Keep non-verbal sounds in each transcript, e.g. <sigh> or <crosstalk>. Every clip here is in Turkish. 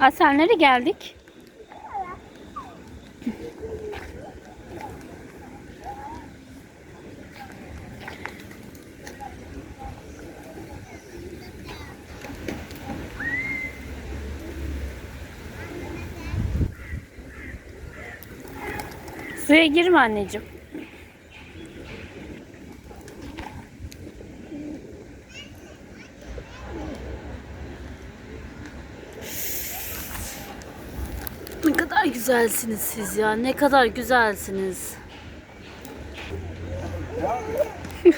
Asenlere geldik. Suya girme anneciğim. Ne kadar güzelsiniz siz ya. Ne kadar güzelsiniz. <laughs>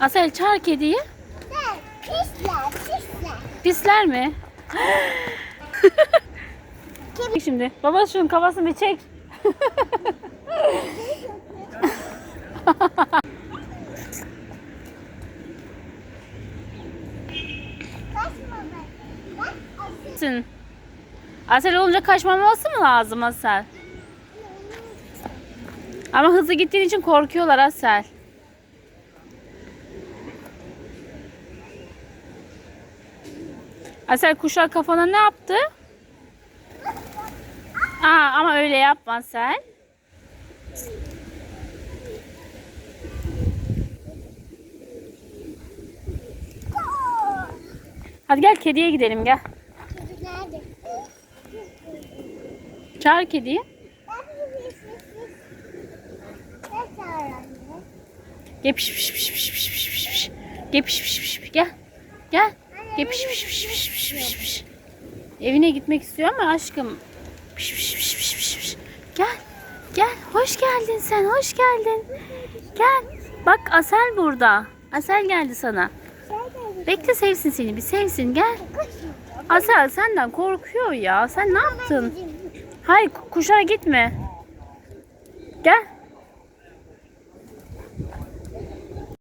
Asel çağır kediyi. Pisler, pisler. Pisler mi? <gasps> Şimdi baba şunun kafasını bir çek. <laughs> asıl. Sin. Asel olunca kaçmaması mı lazım Asel? Ama hızlı gittiğin için korkuyorlar Asel. Asel kuşlar kafana ne yaptı? Aa, ama öyle yapma Asel. Hadi gel kediye gidelim gel. Çağır kediyi. Gepiş piş piş piş piş piş piş piş. Gepiş piş piş piş. Gel. Gel. Gepiş piş piş piş piş piş piş. Evine gitmek istiyor ama aşkım. Piş piş piş piş piş piş. Gel. Gel. Hoş geldin sen. Hoş geldin. Gel. Bak Asel burada. Asel geldi sana. Bekle sevsin seni. Bir sevsin. Gel. Asel senden korkuyor ya. Sen ne yaptın? Hayır kuşlara gitme. Gel.